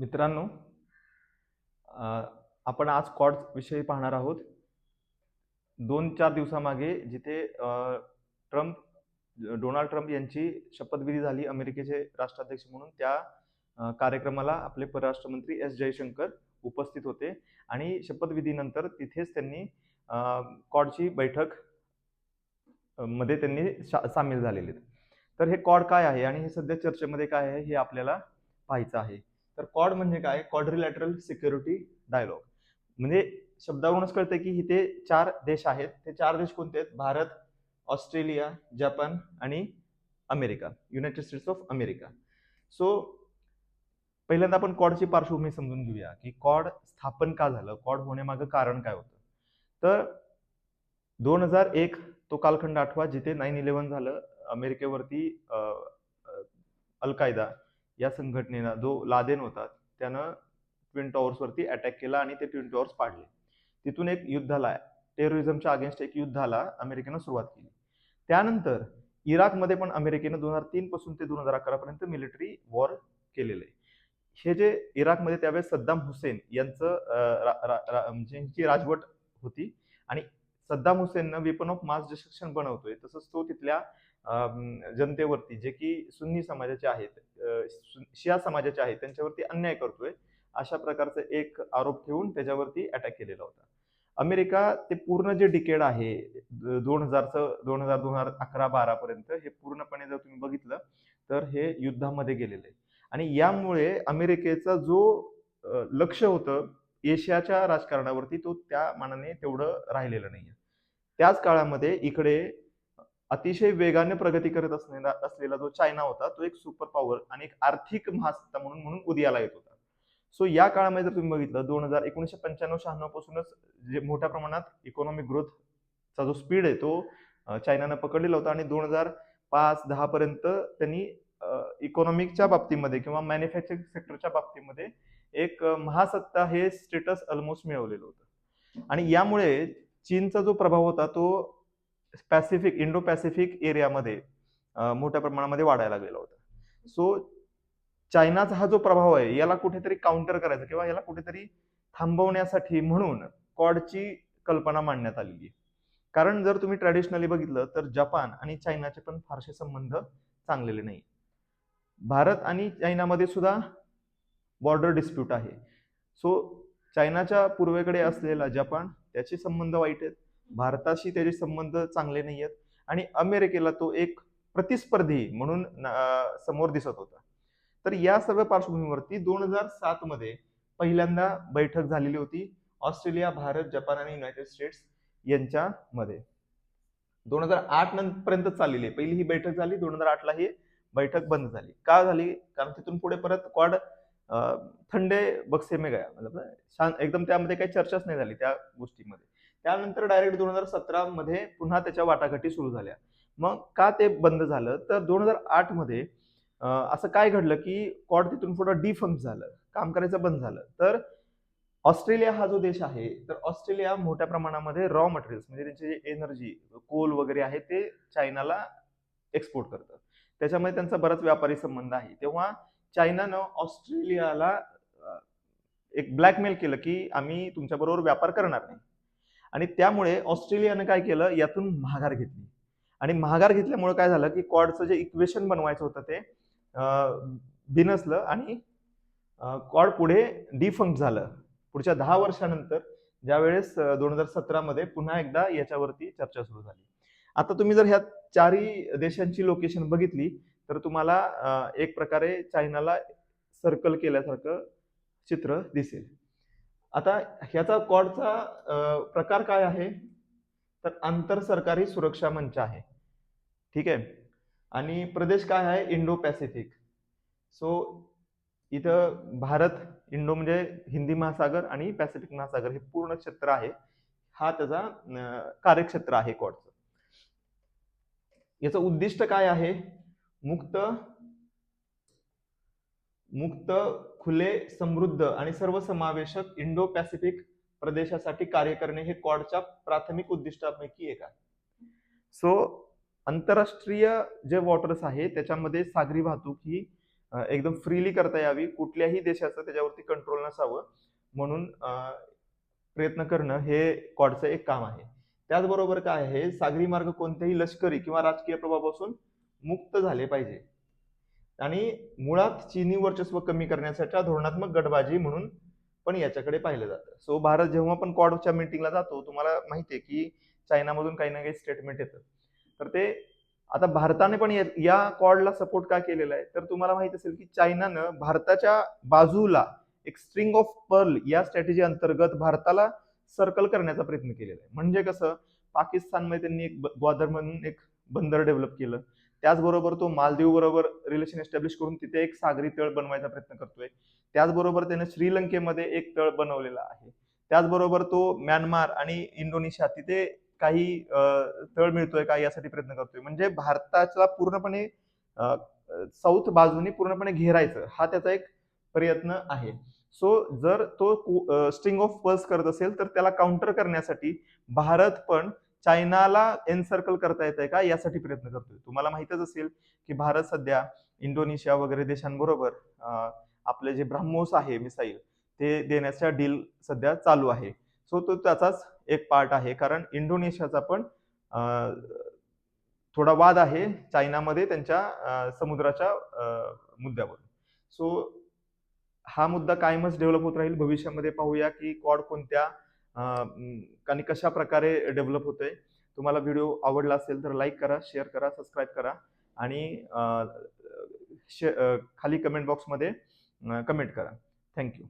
मित्रांनो आपण आज कॉड विषयी पाहणार आहोत. दोन चार दिवसामागे जिथे ट्रम्प डोनाल्ड ट्रम्प यांची शपथविधी झाली अमेरिकेचे राष्ट्राध्यक्ष म्हणून त्या कार्यक्रमाला आपले परराष्ट्र मंत्री एस जयशंकर उपस्थित होते. आणि शपथविधीनंतर तिथेच त्यांनी कॉडची बैठकमध्ये त्यांनी सामील झालेले. आहेत. तर हे कॉड काय आहे आणि हे सध्या चर्चेमध्ये काय आहे हे आपल्याला पाहायचं आहे. तर कॉड म्हणजे काय? कॉड्रिलॅटरल सिक्युरिटी डायलॉग म्हणजे शब्दावरूनच कळतं की इथे चार देश आहेत. ते चार देश कोणते आहेत? भारत ऑस्ट्रेलिया जपान आणि America. United States of America so पहिल्यांदा आपण कॉडची पार्श्वभूमी समजून घेऊया की कॉड स्थापन का झालं? कॉड होण्यामागं कारण काय होतं? तर दोन हजार एक तो कालखंड आठवा जिथे नाईन इलेव्हन झालं. अमेरिकेवरती अल कायदा या संघटनेला जो लादेन होता त्यानं ट्विन टॉवर्सवरती अटॅक केला आणि ते ट्विन टॉवर्स पाडले. तिथून एक युद्धाला टेररिझमच्या अगेन्स्ट एक युद्धाला अमेरिकेनं सुरुवात केली. त्यानंतर इराकमध्ये पण अमेरिकेनं दोन हजार तीन पासून ते दोन हजार अकरा पर्यंत मिलिटरी वॉर केलेलं. आहे हे जे इराकमध्ये त्यावेळेस सद्दाम हुसेन यांचं रा- म्हणजे यांची राजवट होती. आणि सद्दाम हुसेननं वेपन ऑफ मास डिस्ट्रक्शन बनवतोय. तसंच तो तिथल्या जनतेवरती जे की सुन्नी समाजाचे आहेत शिया समाजाचे आहेत त्यांच्यावरती अन्याय करतोय अशा प्रकारचा एक आरोप ठेवून त्याच्यावरती अटॅक केलेला होता. अमेरिका ते पूर्ण जे डिकेड आहे दोन हजारचं दोन हजार दोन हजार अकरा बारा पर्यंत हे पूर्णपणे जर तुम्ही बघितलं तर हे युद्धामध्ये गेलेलं आहे आणि यामुळे अमेरिकेचा जो लक्ष होतं एशियाच्या राजकारणावरती तो त्या मानाने तेवढं राहिलेलं नाहीये. त्याच काळामध्ये इकडे अतिशय वेगाने प्रगती करत असलेला असलेला जो चायना होता तो एक सुपर पॉवर आणि एक आर्थिक महासत्ता म्हणून म्हणून उदयाला येत होता. सो या काळामध्ये जर तुम्ही बघितलं दोन हजार एकोणीसशे पंच्याण्णव शहाण्णव पासूनच जे मोठ्या प्रमाणात इकॉनॉमिक ग्रोथचा जो स्पीड आहे तो चायनानं पकडलेला होता आणि दोन हजार पाच दहा पर्यंत त्यांनी इकॉनॉमिकच्या बाबतीमध्ये किंवा मॅन्युफॅक्चरिंग सेक्टरच्या बाबतीमध्ये एक महासत्ता हे स्टेटस ऑलमोस्ट मिळवलेलं होतं. आणि यामुळे चीनचा जो प्रभाव होता तो पॅसिफिक इंडो पॅसिफिक एरियामध्ये मोठ्या प्रमाणामध्ये वाढायला लागलेला होता. सो चायनाचा हा जो प्रभाव आहे याला कुठेतरी काउंटर करायचा किंवा याला कुठेतरी थांबवण्यासाठी म्हणून कॉडची कल्पना मांडण्यात आलेली आहे. कारण जर तुम्ही ट्रॅडिशनली बघितलं तर जपान आणि चायनाचे पण फारसे संबंध चांगलेले नाही भारत आणि चायनामध्ये सुद्धा बॉर्डर डिस्प्यूट आहे. सो चायनाच्या पूर्वेकडे असलेला जपान त्याचे संबंध वाईट आहेत. भारताशी त्याचे संबंध चांगले नाही आहेत. आणि अमेरिकेला तो एक प्रतिस्पर्धी म्हणून समोर दिसत होता. तर या सर्व पार्श्वभूमीवरती दोन हजार सात मध्ये पहिल्यांदा बैठक झालेली होती ऑस्ट्रेलिया भारत जपान आणि युनायटेड स्टेट्स यांच्यामध्ये दोन हजार आठ पर्यंत चाललेली आहे. पहिली ही बैठक झाली दोन हजार आठला ही बैठक बंद झाली. का झाली? कारण तिथून पुढे परत क्वाड थंडे बक्से गया मतलब शांत एकदम त्यामध्ये काही चर्चाच नाही झाली त्या गोष्टीमध्ये. त्यानंतर डायरेक्ट दोन हजार सतरा मध्ये पुन्हा त्याच्या वाटाघाटी सुरू झाल्या. मग का ते बंद झालं? तर दोन हजार आठमध्ये असं काय घडलं की कॉड तिथून पुढं डिफंक्ट झालं काम करायचं बंद झालं. तर ऑस्ट्रेलिया हा जो देश आहे तर ऑस्ट्रेलिया मोठ्या प्रमाणामध्ये रॉ मटेरियल्स म्हणजे त्यांचे जे एनर्जी कोल वगैरे आहे ते चायनाला एक्सपोर्ट करतं. त्याच्यामध्ये त्यांचा बराच व्यापारी संबंध आहे. तेव्हा चायनानं ऑस्ट्रेलियाला एक ब्लॅकमेल केलं की आम्ही तुमच्याबरोबर व्यापार करणार नाही. आणि त्यामुळे ऑस्ट्रेलियानं काय केलं? यातून महागार घेतली. आणि महागार घेतल्यामुळे काय झालं की कॉडचं जे इक्वेशन बनवायचं होतं ते बिनसलं आणि कॉड पुढे डिफंक्ट झालं. पुढच्या दहा वर्षानंतर ज्यावेळेस दोन हजार सतरामध्ये पुन्हा एकदा याच्यावरती चर्चा सुरू झाली. आता तुम्ही जर ह्या चारही देशांची लोकेशन बघितली तर तुम्हाला एक प्रकारे चायनाला सर्कल केल्यासारखं चित्र दिसेल. आता ह्याचा कॉडचा प्रकार काय आहे? तर आंतर सरकारी सुरक्षा मंच आहे. ठीक आहे? आणि प्रदेश काय आहे? Indo Pacific. सो इथं भारत इंडो म्हणजे हिंदी महासागर आणि पॅसिफिक महासागर हे पूर्ण क्षेत्र आहे. हा त्याचा कार्यक्षेत्र आहे कॉडचं. याचं उद्दिष्ट काय आहे? मुक्त मुक्त खुले समृद्ध आणि सर्वसमावेशक इंडो पॅसिफिक प्रदेशासाठी कार्य करणे हे कॉडच्या प्राथमिक उद्दिष्टापैकी एक आहे. सो आंतरराष्ट्रीय जे वॉटर्स आहे त्याच्यामध्ये सागरी वाहतूक ही एकदम फ्रीली करता यावी कुठल्याही देशाचं त्याच्यावरती कंट्रोल नसावं म्हणून प्रयत्न करणं हे क्वाडचं एक काम आहे. त्याचबरोबर काय आहे सागरी मार्ग कोणत्याही लष्करी किंवा राजकीय प्रभावापासून मुक्त झाले पाहिजे. आणि मुळात चीनी वर्चस्व कमी करण्यासाठी धोरणात्मक गटबाजी म्हणून पण याच्याकडे पाहिलं जातं. सो भारत जेव्हा पण क्वाडच्या मीटिंगला जातो तुम्हाला माहिती आहे की चायनामधून काही ना काही स्टेटमेंट येतं. तर ते आता भारताने पण या- या क्वाडला सपोर्ट का केलेला आहे? तर तुम्हाला माहीत असेल की चायनानं भारताच्या बाजूला एक स्ट्रिंग ऑफ पर्ल या स्ट्रॅटेजी अंतर्गत भारताला सर्कल करण्याचा प्रयत्न केलेला आहे. म्हणजे कसं? पाकिस्तानमध्ये त्यांनी एक ब- ग्वादर म्हणून एक बंदर डेव्हलप केलं. त्याचबरोबर तो मालदीव बरोबर रिलेशन एस्टॅब्लिश करून तिथे एक सागरी तळ बनवायचा प्रयत्न करतोय. त्याचबरोबर त्याने श्रीलंकेमध्ये एक तळ बनवलेला आहे. त्याचबरोबर तो म्यानमार आणि इंडोनेशिया तिथे काही तळ मिळतोय का यासाठी प्रयत्न करतोय. म्हणजे भारताचा पूर्णपणे साऊथ बाजूनी पूर्णपणे घेरायचं हा त्याचा एक प्रयत्न आहे. सो जर तो स्ट्रिंग ऑफ पर्स करत असेल तर त्याला काउंटर करण्यासाठी भारत पण चायनाला एनसर्कल करता येत आहे का? यासाठी प्रयत्न करतोय. तुम्हाला माहितच असेल की भारत सध्या इंडोनेशिया वगैरे देशांबरोबर आपले जे ब्रह्मोस आहे मिसाईल ते देण्याच्या डील सध्या चालू आहे. सो तो त्याचाच एक पार्ट आहे. कारण इंडोनेशियाचा पण थोडा वाद आहे चायनामध्ये त्यांच्या समुद्राच्या मुद्द्यावर. सो हा मुद्दा कायमच डेव्हलप होत राहील. भविष्यामध्ये पाहूया की क्वाड कोणत्या आणि कशा प्रकारे डेव्हलप होतोय. तुम्हाला व्हिडिओ आवडला असेल तर लाईक करा शेअर करा सबस्क्राईब करा आणि शे- खाली कमेंट बॉक्समध्ये कमेंट करा. थँक्यू.